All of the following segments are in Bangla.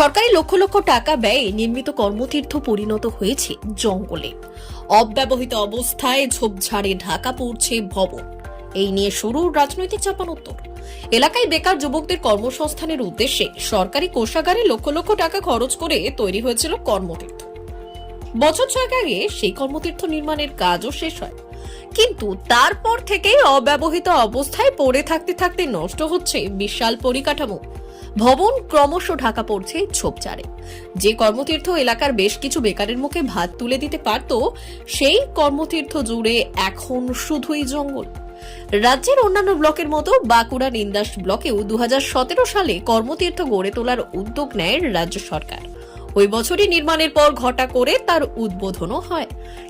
সরকারি লক্ষ লক্ষ টাকা ব্যয়ে নির্মিত কর্মতীর্থ পরিণত হয়েছে জঙ্গলে। অব্যবহৃত অবস্থায় ঝোপঝাড়ে ঢাকা পড়ছে ভবন। এই নিয়ে শুরু রাজনৈতিক চাপানোত্তর এলাকায় বেকার যুবকদের কর্মসংস্থানের উদ্দেশ্যে সরকারি কোষাগারে লক্ষ লক্ষ টাকা খরচ করে তৈরি হয়েছিল কর্মতীর্থ। বছর ছয়েক আগে সেই কর্মতীর্থ নির্মাণের কাজও শেষ হয়। কিন্তু তারপর থেকেই অব্যবহৃত অবস্থায় পড়ে থাকতে থাকতে নষ্ট হচ্ছে বিশাল পরিকাঠামো। ভবন ক্রমশ ঢাকা পড়ছে ছোপচারে। যে কর্মতীর্থ এলাকার বেশ কিছু বেকারের মুখে ভাত তুলে দিতে পারত, সেই কর্মতীর্থ জুড়ে এখন শুধুই জঙ্গল। রাজ্যের অন্যান্য ব্লকের মতো বাঁকুড়া নিন্দাস ব্লকেও দু হাজার সতেরো সালে কর্মতীর্থ গড়ে তোলার উদ্যোগ নেয় রাজ্য সরকার। ওই বছরই নির্মাণের পর ঘটা করে তার উদ্বোধনও হয়।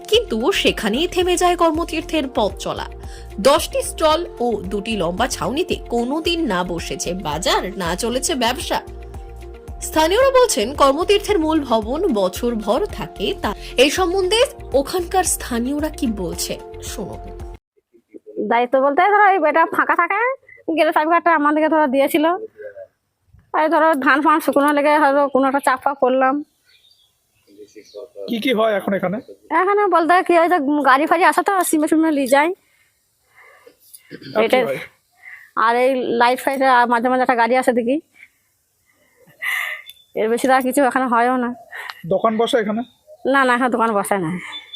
কিন্তু সেখানেই থেমে যায় কর্মতীর্থের পথ চলা। দশটি স্টল ও দুটি লম্বা ছাউনিতে কোনোদিন না বসেছে বাজার, না চলেছে ব্যবসা। স্থানীয়রা বলছেন, কর্মতীর্থের মূল ভবন বছর ভর থাকে তা। এই সম্বন্ধে ওখানকার স্থানীয়রা কি বলছে শুনুন দায়িত্ব বলতে ধরো, এই বেটা ফাঁকা থাকে। গেলে সার্টিফিকেটটা আমাদেরকে ধরো দিয়েছিল। আর ধরো ধান ফান শুকনো লেগে হয়তো কোনো একটা চাপ করলাম। কি কি হয় এখন এখানে? এখানে বলতে কি হয় গাড়ি ফাড়ি আসে তো সিমে সিমে নিয়ে যায় এটা আর এই লাইট ফাইট মাঝে মাঝে একটা গাড়ি আসে দেখি। এর বেশি তো আর কিছু এখানে হয়ও না। দোকান বসে এখানে? না না এখানে দোকান বসে না।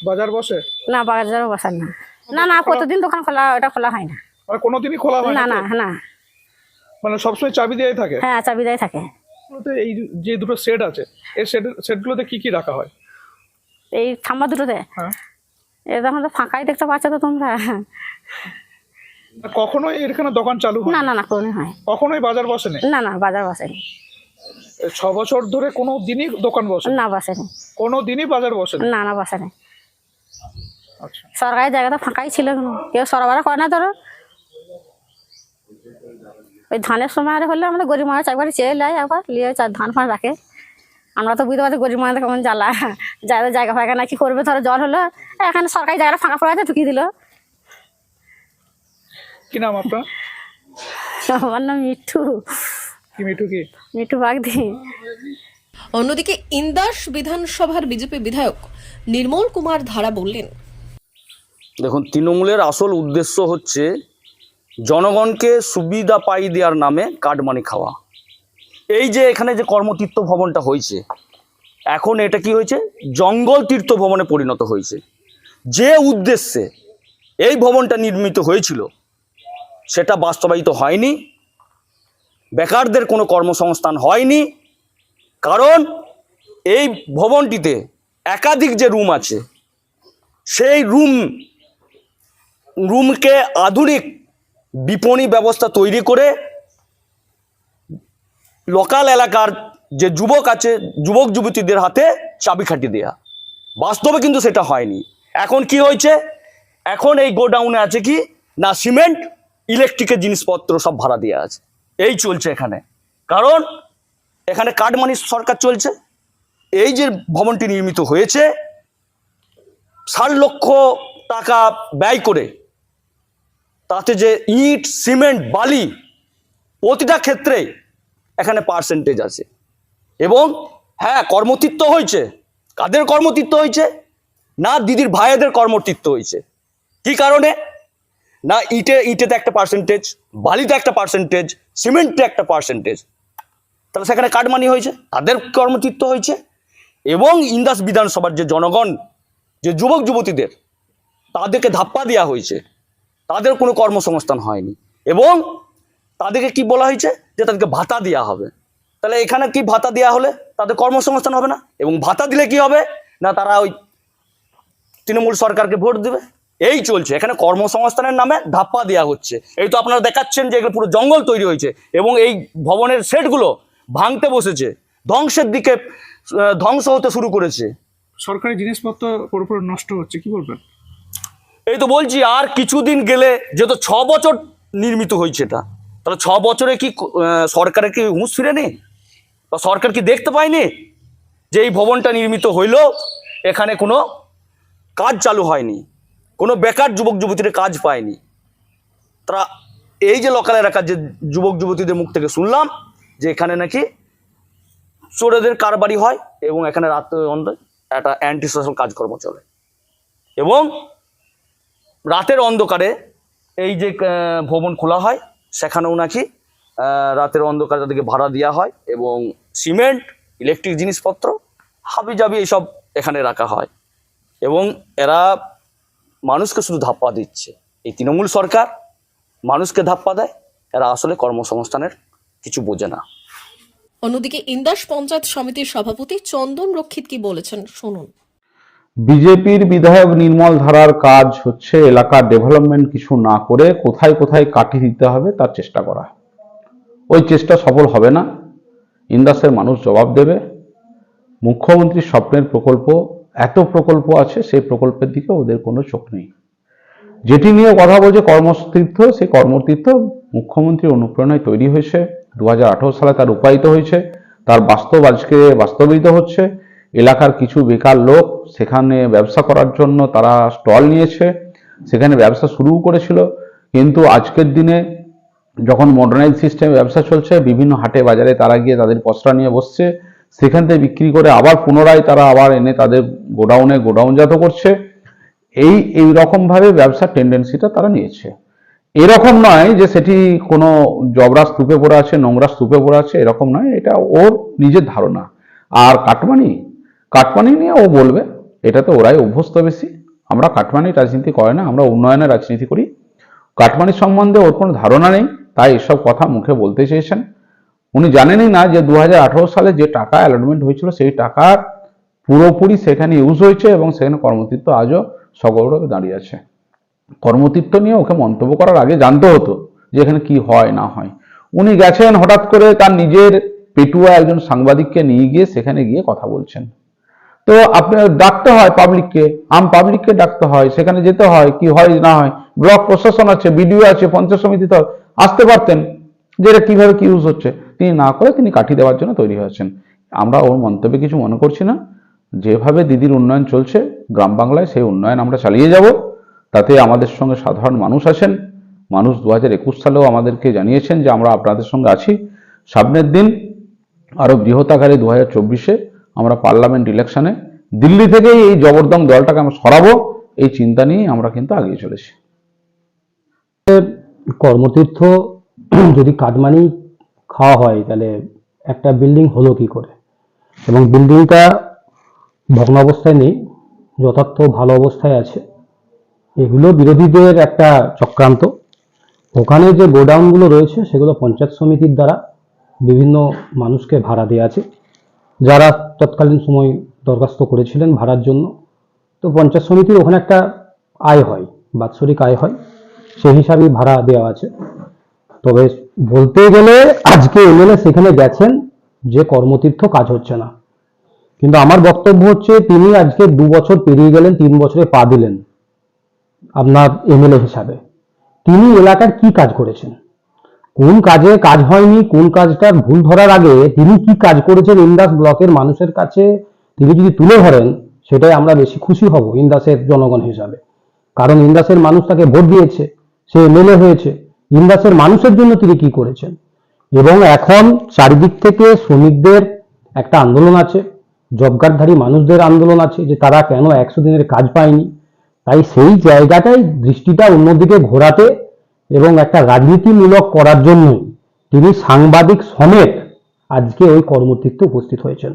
বাজার বসে? না বাজারও বসে না। না না প্রতিদিন দোকান খোলা ওটা খোলা হয় না। কোনোদিনই খোলা হয় না না? না। মানে সবসময় চাবি দিয়ে থাকে? হ্যাঁ চাবি দেয় থাকে। এই যে দুটো সেট আছে এই সেট সেটগুলোতে কি কি রাখা হয়? এই থাম্বা দুটোতে? হ্যাঁ। এ তখন তো ফাঁকাই দেখতে পাচ্ছ তো তোমরা। আর কখনোই এখানে দোকান চালু হয় না না না কোনো হয়। কখনোই বাজার বসেনি? না না বাজার বসেনি। এই ছ বছর ধরে কোনো দিনই দোকান বসে না বসেনি। কোনো দিনই বাজার বসেনি? না না বসেনি। আচ্ছা। সরকারি জায়গা তো ফাঁকাই ছিল কেউ সরবরাহ করে না ধরো। ওই ধানের সময় আর হলে আমরা গরিব মানুষ একবার চেয়ে নেয় একবার নিয়ে ধান ফান রাখে। আমরা তো বুঝতে পারছি গরিব মানুষ কেমন জ্বালা। যাদের জায়গা ফাঁকা না কি করবে? ধরো জল হলো এখানে সরকারি জায়গাটা ফাঁকা পড়ে আছে ঢুকিয়ে দিল। কি নাম আপনার? আমার নাম মিঠু। কি মিঠু কি? মিঠু বাগদি। অন্যদিকে ইন্দাস বিধানসভার বিজেপি বিধায়ক নির্মল কুমার ধারা বললেন দেখুন তৃণমূলের আসল উদ্দেশ্য হচ্ছে জনগণকে সুবিধা পাই দেওয়ার নামে কাটমানি খাওয়া। এই যে এখানে যে কর্মতীর্থ ভবনটা হয়েছে, এখন এটা কি হয়েছে? জঙ্গল তীর্থ ভবনে পরিণত হয়েছে। যে উদ্দেশ্যে এই ভবনটা নির্মিত হয়েছিল, সেটা বাস্তবায়িত হয়নি। বেকারদের কোনো কর্মসংস্থান হয়নি। কারণ এই ভবনটিতে একাধিক যে রুম আছে, সেই রুম, রুমকে আধুনিক বিপণী ব্যবস্থা তৈরি করে লোকাল এলাকার যে যুবক আছে, যুবক যুবতীদের হাতে চাবিকাঠি দেয়া। বাস্তবে কিন্তু সেটা হয়নি। এখন কি হয়েছে? এখন এই গোডাউনে আছে কি? না, সিমেন্ট ইলেকট্রিকের জিনিসপত্র সব ভাড়া দেওয়া আছে। এই চলছে এখানে। কারণ এখানে কাঠমানি সরকার চলছে। এই যে ভবনটি নির্মিত হয়েছে, ষাট লক্ষ টাকা ব্যয় করে তাতে যে ইট, সিমেন্ট, বালি প্রতিটা ক্ষেত্রে এখানে পার্সেন্টেজ আছে। এবং হ্যাঁ কর্মতীর্থ হয়েছে। কাদের কর্মতীর্থ হয়েছে? না দিদির ভাইয়েদের কর্মতীর্থ হয়েছে। কি কারণে? না ইটে, ইটেতে একটা পার্সেন্টেজ বালিতে একটা পার্সেন্টেজ সিমেন্টে একটা পার্সেন্টেজ তাহলে সেখানে কাটমানি হয়েছে, তাদের কর্মতীর্থ হয়েছে। এবং ইন্দাস বিধানসভার যে জনগণ, যে যুবক যুবতীদের তাদেরকে ধাপ্পা দেওয়া হয়েছে। তাদের কোনো কর্মসংস্থান হয়নি। এবং তাদেরকে কি বলা হয়েছে? যে তাদেরকে ভাতা দেওয়া হবে। তাহলে এখানে কি ভাতা দেওয়া হলে তাদের কর্মসংস্থান হবে না? এবং ভাতা দিলে কি হবে? না তারা ওই তৃণমূল সরকারকে ভোট দেবে? এই চলছে। এখানে কর্মসংস্থানের নামে ধাপ্পা দেওয়া হচ্ছে। এই তো আপনারা দেখাচ্ছেন যে এগুলো পুরো জঙ্গল তৈরি হয়েছে এবং এই ভবনের সেটগুলো ভাঙতে বসেছে। ধ্বংসের দিকে ধ্বংস হতে শুরু করেছে। সরকারি জিনিসপত্র পুরোপুরি নষ্ট হচ্ছে, কি বলবেন? এই তো বলছি, আর কিছুদিন গেলে যেহেতু ছ বছর নির্মিত হয়েছে এটা, তাহলে ছ বছরে কি সরকারের কি হুঁশ ফিরে নেই বা সরকার কি দেখতে পায়নি যে এই ভবনটা নির্মিত হইল, এখানে কোনো কাজ চালু হয়নি, কোনো বেকার যুবক যুবতীরা কাজ পায়নি? তারা এই যে লোকাল এলাকার যে যুবক যুবতীদের মুখ থেকে শুনলাম যে এখানে নাকি চোরেদের কারবারি হয় এবং এখানে রাত্রে একটা অ্যান্টি সোশ্যাল কাজকর্ম চলে। এবং রাতের অন্ধকারে এই যে ভবন খোলা হয়, সেখানেও নাকি রাতের অন্ধকারে তাদেরকে ভাড়া দেওয়া হয় এবং সিমেন্ট, ইলেকট্রিক জিনিসপত্র হাবি জাবি এইসব এখানে রাখা হয়। এবং এরা মানুষকে শুধু ধাপ্পা দিচ্ছে। এই তৃণমূল সরকার মানুষকে ধাপ্পা দেয়, এরা আসলে কর্মসংস্থানের কিছু বোঝে না। অন্যদিকে ইন্দাস পঞ্চায়েত সমিতির সভাপতি চন্দন রক্ষিত কি বলেছেন, শুনুন। বিজেপির বিধায়ক নির্মল ধারার কাজ হচ্ছে এলাকার ডেভেলপমেন্ট কিছু না করে কোথায় কোথায় কাটি দিতে হবে তার চেষ্টা করা। ওই চেষ্টা সফল হবে না। ইন্দাসের মানুষ জবাব দেবে। মুখ্যমন্ত্রীর স্বপ্নের প্রকল্প, এত প্রকল্প আছে সেই প্রকল্পের দিকে ওদের কোনো চোখ নেই। যেটি নিয়ে কথা বলছে কর্মতীর্থ, সেই কর্মতীর্থ মুখ্যমন্ত্রীর অনুপ্রেরণায় তৈরি হয়েছে। দু হাজার আঠেরো সালে তার রূপায়িত হয়েছে। তার বাস্তব আজকে বাস্তবায়িত হচ্ছে। এলাকার কিছু বেকার লোক সেখানে ব্যবসা করার জন্য তারা স্টল নিয়েছে, সেখানে ব্যবসা শুরু করেছিল। কিন্তু আজকের দিনে যখন মডার্নাইজ সিস্টেমে ব্যবসা চলছে, বিভিন্ন হাটে বাজারে তারা গিয়ে তাদের পসরা নিয়ে বসছে। সেখান থেকে বিক্রি করে আবার পুনরায় তারা আবার এনে তাদের গোডাউনে গোডাউনজাত করছে। এই এই রকমভাবে ব্যবসার টেন্ডেন্সিটা তারা নিয়েছে। এরকম নয় যে সেটি কোনো জবরা স্তূপে পড়ে আছে, নোংরা স্তূপে পড়ে আছে, এরকম নয়। এটা ওর নিজের ধারণা। আর কাটমানি কাটমানি নিয়ে ও বলবে। এটাতে ওরাই অভ্যস্ত বেশি। আমরা কাটমানি রাজনীতি করে না, আমরা উন্নয়নের রাজনীতি করি। কাটমানি সম্বন্ধে ওর কোনো ধারণা নেই, তাই এসব কথা মুখে বলতে চেয়েছেন। উনি জানেনই না যে দু হাজার আঠেরো সালে যে টাকা অ্যালটমেন্ট হয়েছিল, সেই টাকার পুরোপুরি সেখানে ইউজ হয়েছে এবং সেখানে কর্মতীর্থ আজও সগৌরবে দাঁড়িয়ে আছে। কর্মতীর্থ নিয়ে ওকে মন্তব্য করার আগে জানতে হতো যে এখানে কি হয়, না হয়। উনি গেছেন হঠাৎ করে তার নিজের পেটুয়া একজন সাংবাদিককে নিয়ে গিয়ে সেখানে গিয়ে কথা বলছেন। তো আপনার ডাকতে হয় পাবলিককে আম পাবলিককে ডাকতে হয়, সেখানে যেতে হয়, কি হয়, না হয়, ব্লক প্রশাসন আছে, বিডিও আছে, পঞ্চায়েত সমিতি তো আসতে পারতেন যে এটা কীভাবে কি ইউজ হচ্ছে। তিনি না করে তিনি কাঠি দেওয়ার জন্য তৈরি হয়েছেন। আমরা ওর মন্তব্যে কিছু মনে করছি না। যেভাবে দিদির উন্নয়ন চলছে, গ্রাম বাংলায় সেই উন্নয়ন আমরা চালিয়ে যাব। তাতে আমাদের সঙ্গে সাধারণ মানুষ আছেন। মানুষ দু হাজার একুশ সালেও আমাদেরকে জানিয়েছেন যে আমরা আপনাদের সঙ্গে আছি। সামনের দিন আরও বৃহৎ আকারে দু হাজার চব্বিশে আমরা পার্লামেন্ট ইলেকশনে দিল্লি থেকেই এই জবরদং দলটাকে আমরা সরাবো, এই চিন্তা নিয়ে আমরা কিন্তু আগিয়ে চলেছি। কর্মতীর্থ যদি কাটমানি খাওয়া হয়, তাহলে একটা বিল্ডিং হলো কি করে? এবং বিল্ডিংটা ভগ্ন অবস্থায় নেই, যথার্থ ভালো অবস্থায় আছে। এগুলো বিরোধীদের একটা চক্রান্ত। ওখানে যে গোডাউনগুলো রয়েছে, সেগুলো পঞ্চায়েত সমিতির দ্বারা বিভিন্ন মানুষকে ভাড়া দেওয়া আছে। যারা তৎকালীন সময় দরখাস্ত করেছিলেন ভাড়ার জন্য, তো পঞ্চায়েত সমিতির ওখানে একটা আয় হয়, বাৎসরিক আয় হয়, সেই হিসাবেই ভাড়া দেওয়া আছে। তবে বলতে গেলে আজকে এমএলএ সেখানে গেছেন, যে কর্মতীর্থ কাজ হচ্ছে না। কিন্তু আমার বক্তব্য হচ্ছে, তিনি আজকে দু বছর পেরিয়ে গেলেন, তিন বছরে পা দিলেন আপনার এমএলএ হিসাবে। তিনি এলাকার কি কাজ করেছেন? কোন কাজে কাজ হয়নি, কোন কাজটার ভুল ধরার আগে তিনি কি কাজ করেছেন ইন্দাস ব্লকের মানুষের কাছে? তিনি যদি তুলে ধরেন, সেটাই আমরা বেশি খুশি হব ইন্দাসের জনগণ হিসাবে। কারণ ইন্দাসের মানুষ তাকে ভোট দিয়েছে, সে এমএলএ হয়েছে। ইন্দাসের মানুষের জন্য তিনি কি করেছেন? এবং এখন চারিদিক থেকে শ্রমিকদের একটা আন্দোলন আছে জব কার্ডধারী মানুষদের আন্দোলন আছে, যে তারা কেন একশো দিনের কাজ পায়নি? তাই সেই জায়গাটাই দৃষ্টিটা অন্যদিকে ঘোরাতে এবং একটা রাজনীতিমূলক করার জন্য তিনি সাংবাদিক সমেত আজকে ওই কর্মতীর্থে উপস্থিত হয়েছেন।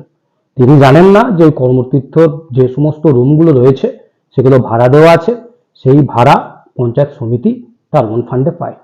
তিনি জানেন না যে ওই কর্মতীর্থ যে সমস্ত রুমগুলো রয়েছে, সেগুলো ভাড়া দেওয়া আছে। সেই ভাড়া পঞ্চায়েত সমিতি তার ওন ফান্ডে পায়।